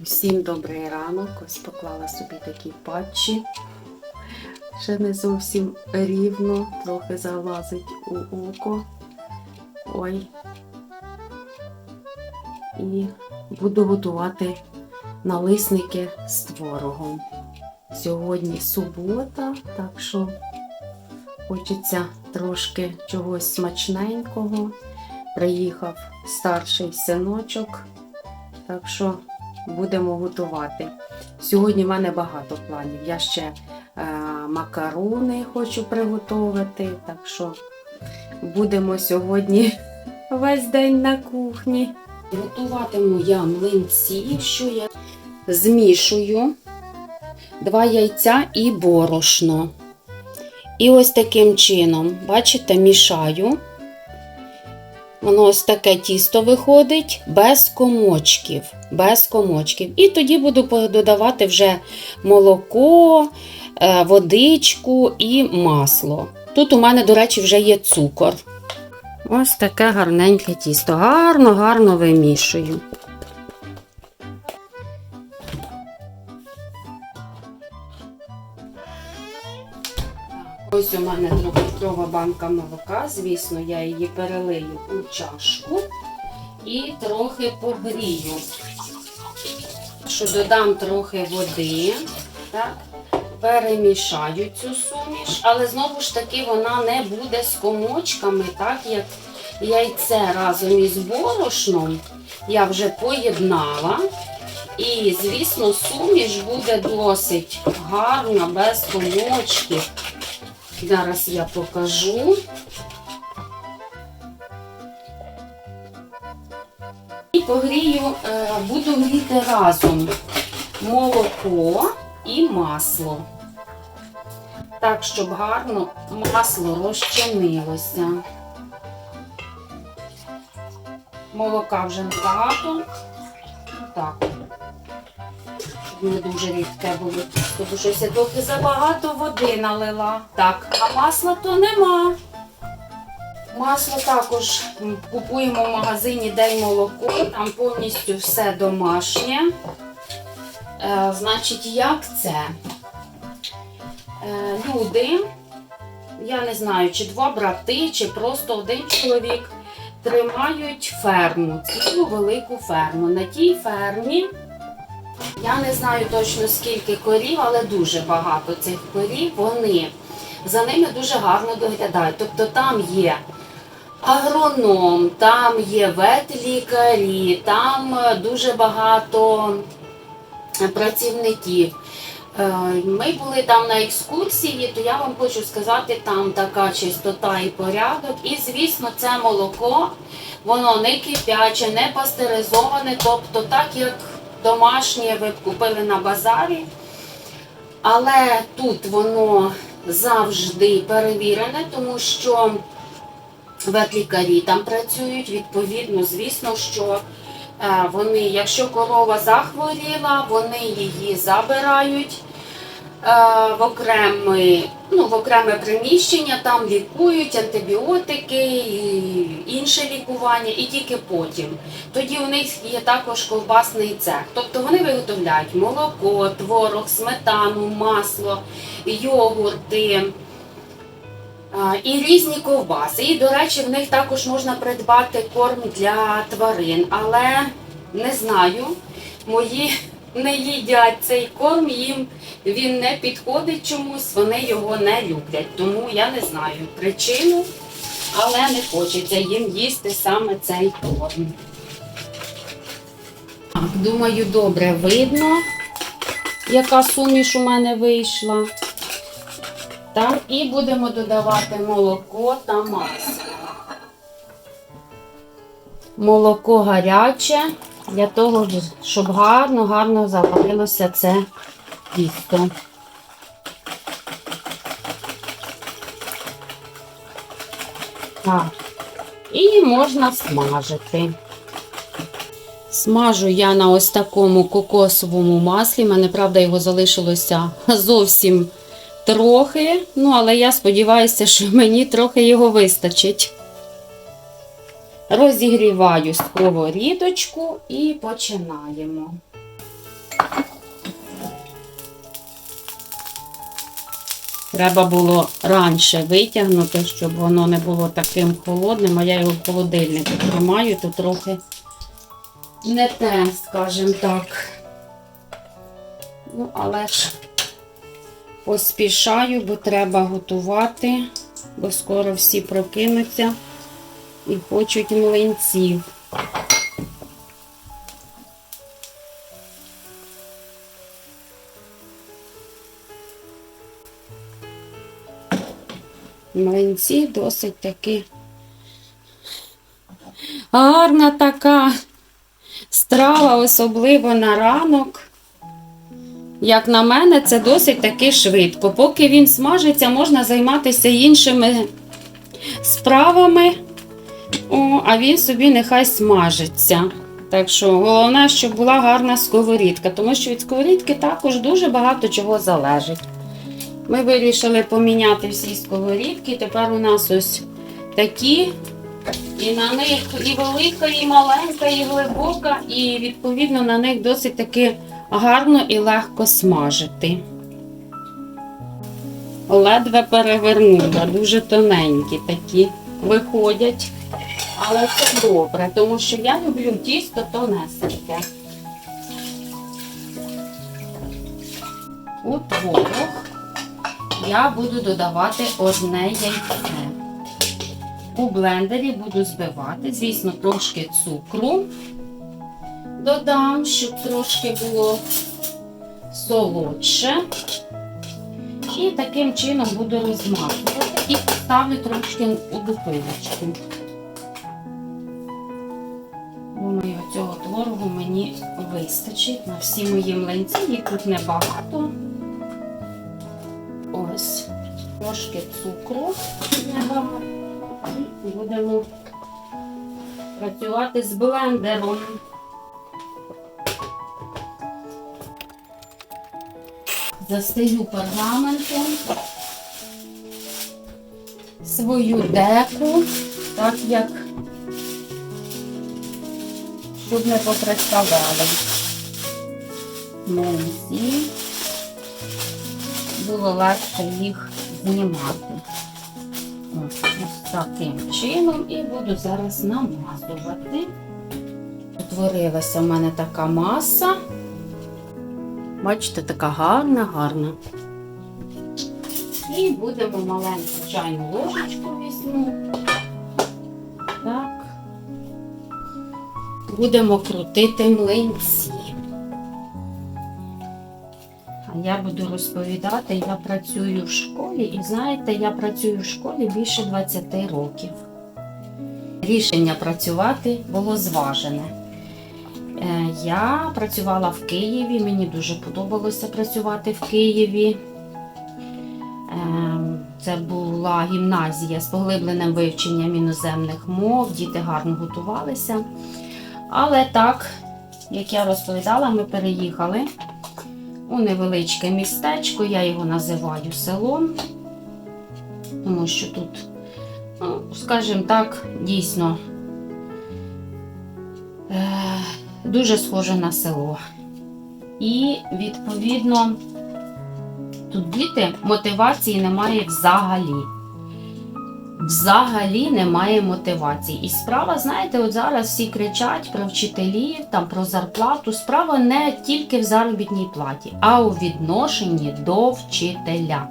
Всім добрий ранок. Ось поклала собі такі патчі. Ще не зовсім рівно, трохи залазить у око. Ой. І буду готувати налисники з творогом. Сьогодні субота, так що хочеться трошки чогось смачненького. Приїхав старший синочок, так що будемо готувати. Сьогодні в мене багато планів. Я ще е, макарони хочу приготувати, так що будемо сьогодні весь день на кухні. Готуватиму я млинці, що я змішую два яйця і борошно. І ось таким чином, бачите, мішаю. Воно ось таке тісто виходить без комочків. Без комочків. І тоді буду додавати вже молоко, е, водичку і масло. Тут у мене, до речі, вже є цукор. Ось таке гарненьке тісто. Гарно, гарно вимішую. Ось у мене трьохлітрова банка молока. Звісно, я її перелию у чашку і трохи погрію. Що додам трохи води, так, перемішаю цю суміш, але знову ж таки вона не буде з комочками, так як яйце разом із борошном я вже поєднала. І, звісно, суміш буде досить гарна, без комочків. Зараз я покажу. І погрію, е, буду гріти разом молоко і масло. Так, щоб гарно масло розчинилося. Молока вже небагато. Так. Не дуже рідке було. Тому що трохи забагато води налила. Так, а масла то нема. Масло також купуємо в магазині День молоко, там повністю все домашнє. Е, значить, як це? Е, люди, я не знаю, чи два брати, чи просто один чоловік тримають ферму, цілу велику ферму. На тій фермі я не знаю точно скільки корів, але дуже багато цих корів. Вони за ними дуже гарно доглядають. Тобто там є агроном, там є ветлікарі, там е, дуже багато працівників. Е, Ми були там на екскурсії, то я вам хочу сказати, там така чистота і порядок. І, звісно, це молоко, воно не кипяче, не пастеризоване, тобто так як домашнє ви б купили на базарі. Але тут воно завжди перевірене, тому що ветлікарі там працюють. Відповідно, звісно, що е, вони, якщо корова захворіла, вони її забирають в окреме, ну, в окреме приміщення, там лікують антибіотики і інше лікування, і тільки потім. Тоді у них є також ковбасний цех. Тобто вони виготовляють молоко, творог, сметану, масло, йогурти. І різні ковбаси. І, до речі, в них також можна придбати корм для тварин. Але не знаю, мої не їдять цей корм, їм він не підходить чомусь, вони його не люблять. Тому я не знаю причину, але не хочеться їм їсти саме цей корм. Так, думаю, добре видно, яка суміш у мене вийшла. Так, і будемо додавати молоко та масло. Молоко гаряче, для того, щоб гарно-гарно заварилося це тісто. Так. І можна смажити. Смажу я на ось такому кокосовому маслі. Мене, правда, його залишилося зовсім трохи. Ну, але я сподіваюся, що мені трохи його вистачить. Розігріваю сковорідочку і починаємо. Треба було раніше витягнути, щоб воно не було таким холодним, а я його в холодильнику тримаю, то трохи не те, скажімо так. Ну, але ж поспішаю, бо треба готувати, бо скоро всі прокинуться і хочуть млинців. Млинці досить таки гарна така страва, особливо на ранок. Як на мене, це досить таки швидко. Поки він смажиться, можна займатися іншими справами, О, а він собі нехай смажиться. Так що головне, щоб була гарна сковорідка, тому що від сковорідки також дуже багато чого залежить. Ми вирішили поміняти всі сковорідки. Тепер у нас ось такі. І на них і велика, і маленька, і глибока, і відповідно на них досить таки гарно і легко смажити. Ледве перевернула, дуже тоненькі такі виходять. Але це добре, тому що я люблю тісто тонесеньке. У творог я буду додавати одне яйце. У блендері буду збивати, звісно, трошки цукру додам, щоб трошки було солодше. І таким чином буду розмазувати і поставлю трошки у духовочку. Думаю, цього творогу мені вистачить на всі мої млинці, їх тут небагато. Ось, трошки цукру небагато. І будемо працювати з блендером. Застаю пергаментом свою деку, так як щоб не поприставали. Млинці. Було легше їх знімати. Ось, ось таким чином і буду зараз намазувати. Утворилася в мене така маса. Бачите, така гарна, гарна. І будемо маленьку чайну ложечку візьму. Так. Будемо крутити млинці. А я буду розповідати, я працюю в школі, і знаєте, я працюю в школі більше 20 років. Рішення працювати було зважене. Е, Я працювала в Києві, мені дуже подобалося працювати в Києві. Була гімназія з поглибленим вивченням іноземних мов, діти гарно готувалися. Але так, як я розповідала, ми переїхали у невеличке містечко, я його називаю селом, тому що тут, ну, скажімо так, дійсно е, дуже схоже на село. І, відповідно, тут діти мотивації немає взагалі. Взагалі немає мотивації. І справа, знаєте, от зараз всі кричать про вчителів, там про зарплату. Справа не тільки в заробітній платі, а у відношенні до вчителя.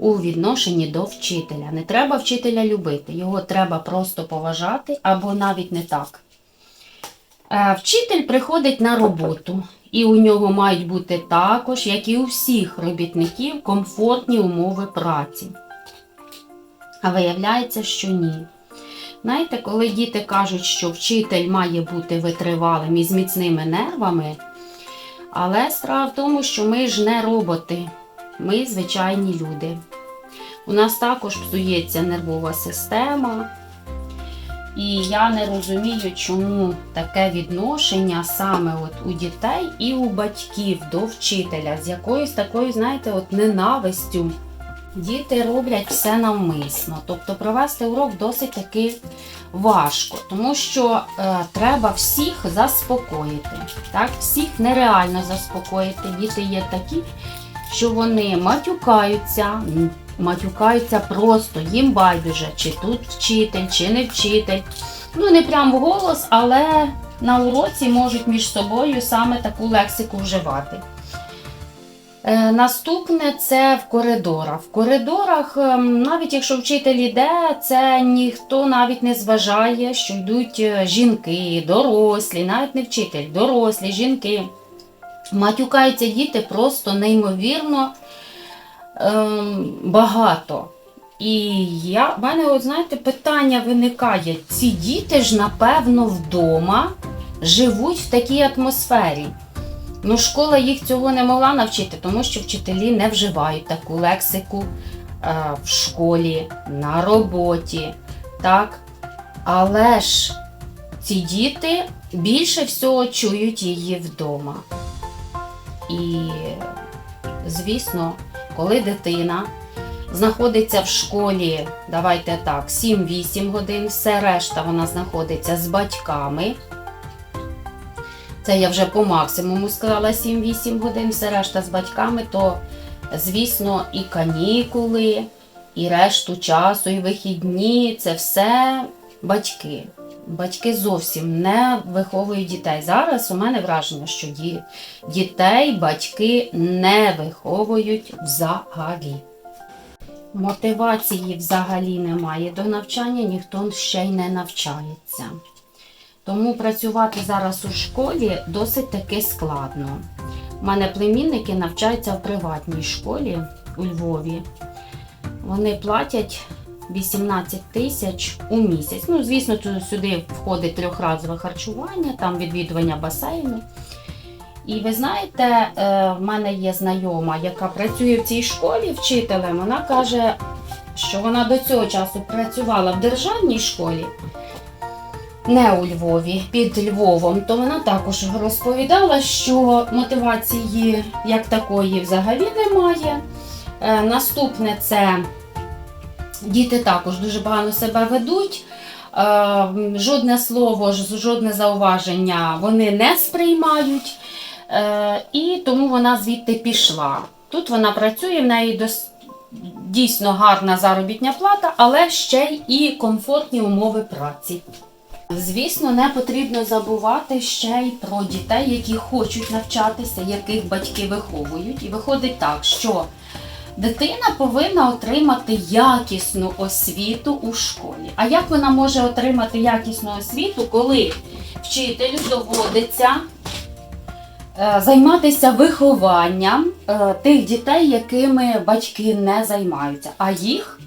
У відношенні до вчителя. Не треба вчителя любити, його треба просто поважати або навіть не так. Е, Вчитель приходить на роботу, і у нього мають бути також, як і у всіх робітників, комфортні умови праці. А виявляється, що ні. Знаєте, коли діти кажуть, що вчитель має бути витривалим і з міцними нервами, але справа в тому, що ми ж не роботи, ми звичайні люди. У нас також псується нервова система. І я не розумію, чому таке відношення саме от у дітей і у батьків до вчителя, з якоюсь такою, знаєте, от ненавистю. Діти роблять все навмисно. Тобто провести урок досить таки важко, тому що е, треба всіх заспокоїти. Так? Всіх нереально заспокоїти. Діти є такі, що вони матюкаються, матюкаються просто, їм байдуже, чи тут вчитель, чи не вчитель. Ну, не прям в голос, але на уроці можуть між собою саме таку лексику вживати. Е, Наступне це в коридорах. В коридорах, ем, навіть якщо вчитель іде, це ніхто навіть не зважає, що йдуть е, жінки, дорослі, навіть не вчитель, дорослі, жінки. Матюкаються діти просто неймовірно ем, багато. І я, в мене, от, знаєте, питання виникає: ці діти ж, напевно, вдома живуть в такій атмосфері. Ну, школа їх цього не могла навчити, тому що вчителі не вживають таку лексику е, в школі, на роботі. Так? Але ж ці діти більше всього чують її вдома. І, звісно, коли дитина знаходиться в школі, давайте так, 7-8 годин, все решта вона знаходиться з батьками. Це я вже по максимуму сказала 7-8 годин, все решта з батьками, то, звісно, і канікули, і решту часу, і вихідні це все батьки. Батьки зовсім не виховують дітей. Зараз у мене враження, що дітей батьки не виховують взагалі. Мотивації взагалі немає до навчання, ніхто ще й не навчається. Тому працювати зараз у школі досить таки складно. У мене племінники навчаються в приватній школі у Львові. Вони платять 18 тисяч у місяць. Ну, звісно, сюди входить трьохразове харчування, там відвідування басейну. І ви знаєте, е, в мене є знайома, яка працює в цій школі вчителем. Вона каже, що вона до цього часу працювала в державній школі, не у Львові, під Львовом, то вона також розповідала, що мотивації як такої взагалі немає. Е, Наступне це діти також дуже погано себе ведуть. Е, Жодне слово, жодне зауваження вони не сприймають. Е, І тому вона звідти пішла. Тут вона працює, в неї дійсно гарна заробітня плата, але ще й комфортні умови праці. Звісно, не потрібно забувати ще й про дітей, які хочуть навчатися, яких батьки виховують. І виходить так, що дитина повинна отримати якісну освіту у школі. А як вона може отримати якісну освіту, коли вчителю доводиться е, займатися вихованням е, тих дітей, якими батьки не займаються? А їх,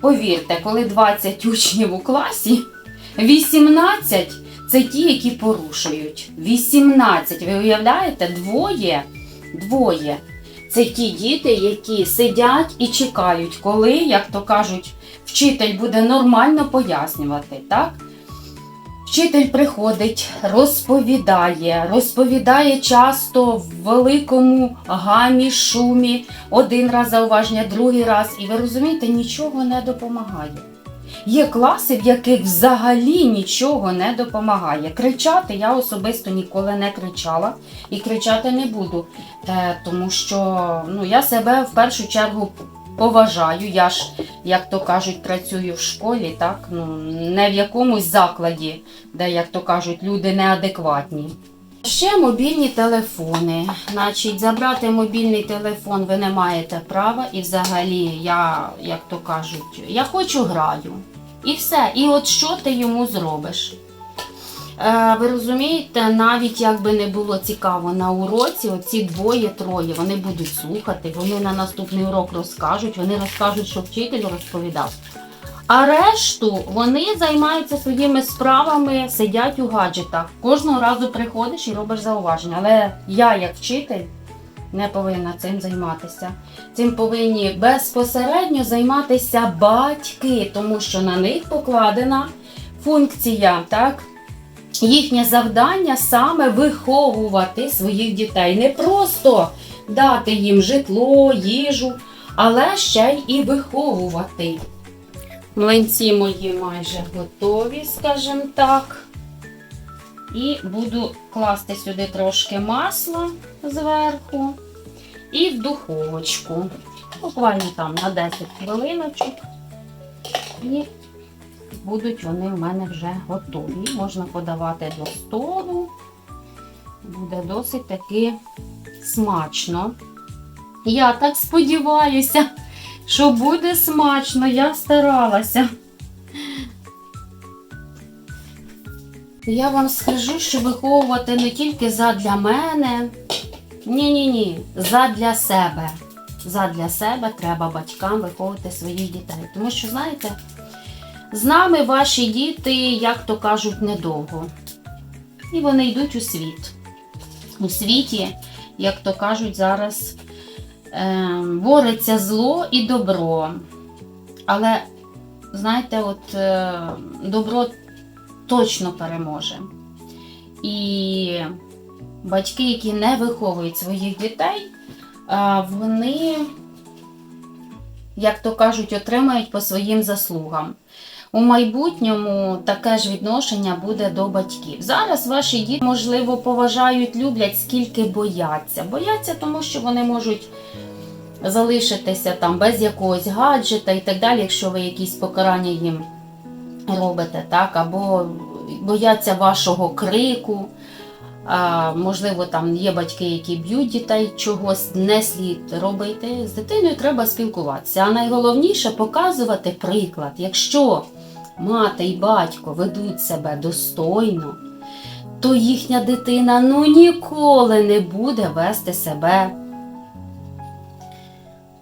повірте, коли 20 учнів у класі. 18 це ті, які порушують. 18. Ви уявляєте, двоє, двоє. Це ті діти, які сидять і чекають, коли, як то кажуть, вчитель буде нормально пояснювати. так? Вчитель приходить, розповідає, розповідає часто в великому гамі, шумі, один раз зауваження, другий раз. І ви розумієте, нічого не допомагає. Є класи, в яких взагалі нічого не допомагає. Кричати я особисто ніколи не кричала і кричати не буду, Е, тому що ну, я себе в першу чергу поважаю. Я ж, як то кажуть, працюю в школі, так? Ну, не в якомусь закладі, де, як то кажуть, люди неадекватні. Ще мобільні телефони. Значить, забрати мобільний телефон ви не маєте права, і взагалі, я, як то кажуть, я хочу граю. І все. І от що ти йому зробиш? Е, ви розумієте, навіть якби не було цікаво на уроці, оці двоє-троє вони будуть слухати, вони на наступний урок розкажуть, вони розкажуть, що вчитель розповідав. А решту вони займаються своїми справами, сидять у гаджетах. Кожного разу приходиш і робиш зауваження. Але я, як вчитель, не повинна цим займатися. Цим повинні безпосередньо займатися батьки, тому що на них покладена функція, так? Їхнє завдання саме виховувати своїх дітей. Не просто дати їм житло, їжу, але ще й виховувати. Млинці мої майже готові, скажімо так. І буду класти сюди трошки масла зверху. і в духовочку. Буквально там на 10 хвилиночок. І будуть вони в мене вже готові. Можна подавати до столу. Буде досить таки смачно. Я так сподіваюся, що буде смачно. Я старалася. Я вам скажу, що виховувати не тільки задля мене. Ні-ні-ні, задля себе. Задля себе треба батькам виховувати своїх дітей. Тому що, знаєте, з нами ваші діти, як то кажуть, недовго. І вони йдуть у світ. У світі, як то кажуть, зараз бореться зло і добро. Але, знаєте, от е, добро точно переможе. І батьки, які не виховують своїх дітей, а, вони, як то кажуть, отримають по своїм заслугам. У майбутньому таке ж відношення буде до батьків. Зараз ваші діти, можливо, поважають, люблять, скільки бояться. Бояться, тому що вони можуть залишитися там без якогось гаджета і так далі, якщо ви якісь покарання їм робите, так, або бояться вашого крику. А, можливо, там є батьки, які б'ють дітей, чогось не слід робити. З дитиною треба спілкуватися. А найголовніше показувати приклад. Якщо мати і батько ведуть себе достойно, то їхня дитина ну ніколи не буде вести себе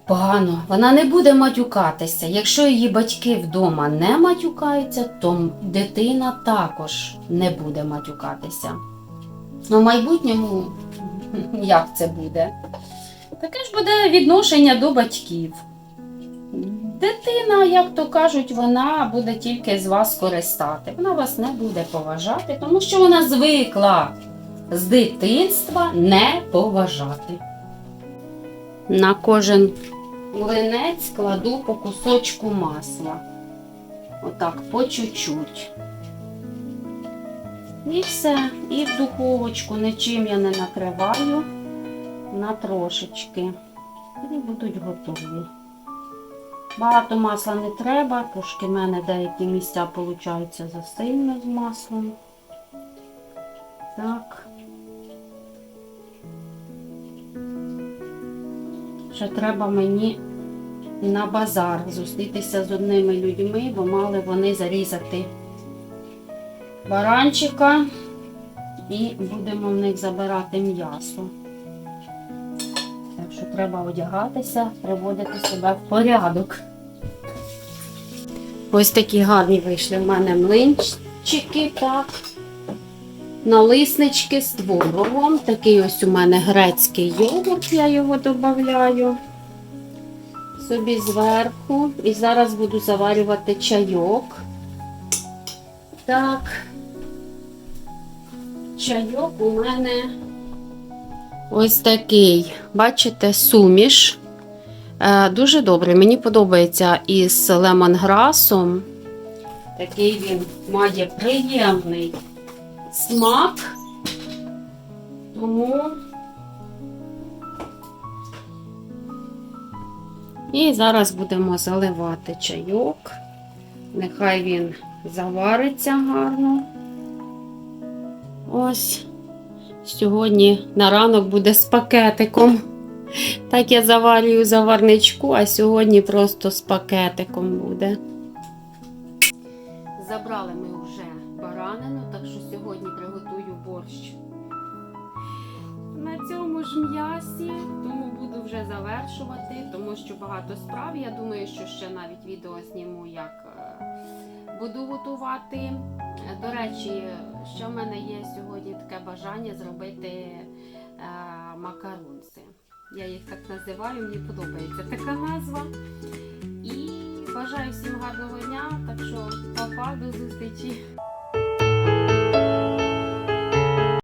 погано. Вона не буде матюкатися. Якщо її батьки вдома не матюкаються, то дитина також не буде матюкатися. В майбутньому, як це буде? Таке ж буде відношення до батьків. Дитина, як то кажуть, вона буде тільки з вас користати. Вона вас не буде поважати, тому що вона звикла з дитинства не поважати. На кожен млинець кладу по кусочку масла. Отак, по чуть-чуть. І все. І в духовочку нічим я не накриваю на трошечки. І будуть готові. Багато масла не треба, трошки в мене деякі місця получаються засильно з маслом. Так. Ще треба мені на базар зустрітися з одними людьми, бо мали вони зарізати баранчика і будемо в них забирати м'ясо. Що треба одягатися, приводити себе в порядок. Ось такі гарні вийшли в мене млинчики, так. Налиснички з творогом. Такий ось у мене грецький йогурт, я його додаю собі зверху. І зараз буду заварювати чайок. Так, чайок у мене ось такий, бачите, суміш. Е, Дуже добрий. Мені подобається із лемонграсом. Такий він має приємний смак. Тому і зараз будемо заливати чайок. Нехай він завариться гарно. Ось. Сьогодні на ранок буде з пакетиком. Так я заварюю заварничку, а сьогодні просто з пакетиком буде. Забрали ми вже баранину, так що сьогодні приготую борщ. На цьому ж м'ясі, тому буду вже завершувати, тому що багато справ. Я думаю, що ще навіть відео зніму, як е, буду готувати. Е, До речі, що в мене є сьогодні таке бажання зробити е, макарунси. Я їх так називаю, мені подобається така назва. І бажаю всім гарного дня, так що па-па, до зустрічі!